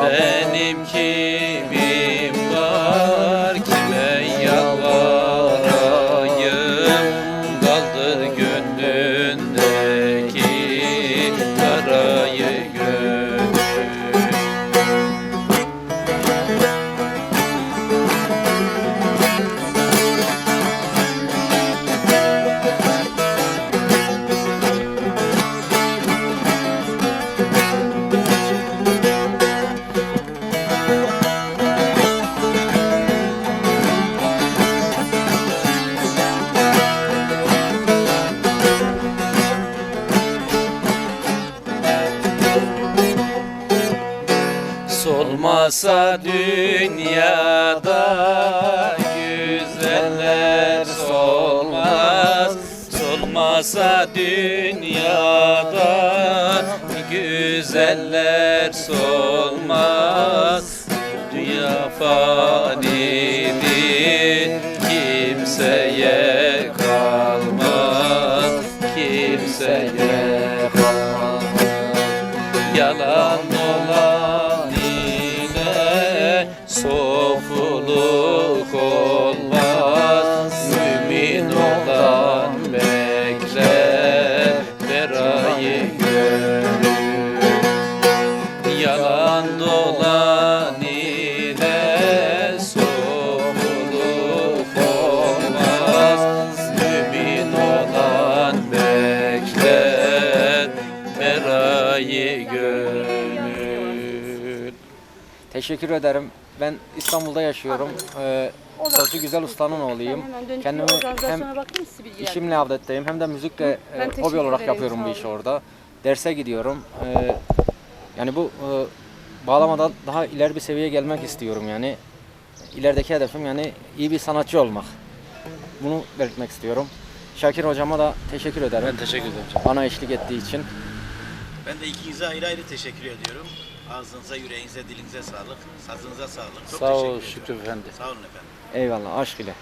Benim kimim var? Kime yalvarayım Kaldır gönlündeki Karayı Solmasa dünyada güzeller solmaz. Solmasa dünyada güzeller solmaz. Dünya fanidir kimseye kalmaz. Kimseye kalmaz. Yalan dolan sofuluk olmaz. Mümin olan bekler berayı gönül Yalan dolan ile sofuluk olmaz. Mümin olan bekler berayı gönül Teşekkür ederim. Ben İstanbul'da yaşıyorum. Ee, Sazcı Güzel Usta'nın oğluyum. Kendimi hem işimle avdetteyim hem de müzikle e, hobi olarak ederim, yapıyorum bu işi orada. Derse gidiyorum. Ee, yani bu e, bağlamadan daha ileri bir seviyeye gelmek istiyorum yani. İlerideki hedefim yani iyi bir sanatçı olmak. Bunu belirtmek istiyorum. Şakir hocama da teşekkür ederim. Ben teşekkür ederim. Bana eşlik ettiği için. Ben de ikinize ayrı ayrı teşekkür ediyorum. Ağzınıza, yüreğinize, dilinize sağlık. Sazınıza sağlık. Çok Sağ teşekkür ol ediyorum. Şükrü Efendi. Sağ olun efendim. Eyvallah aşk ile.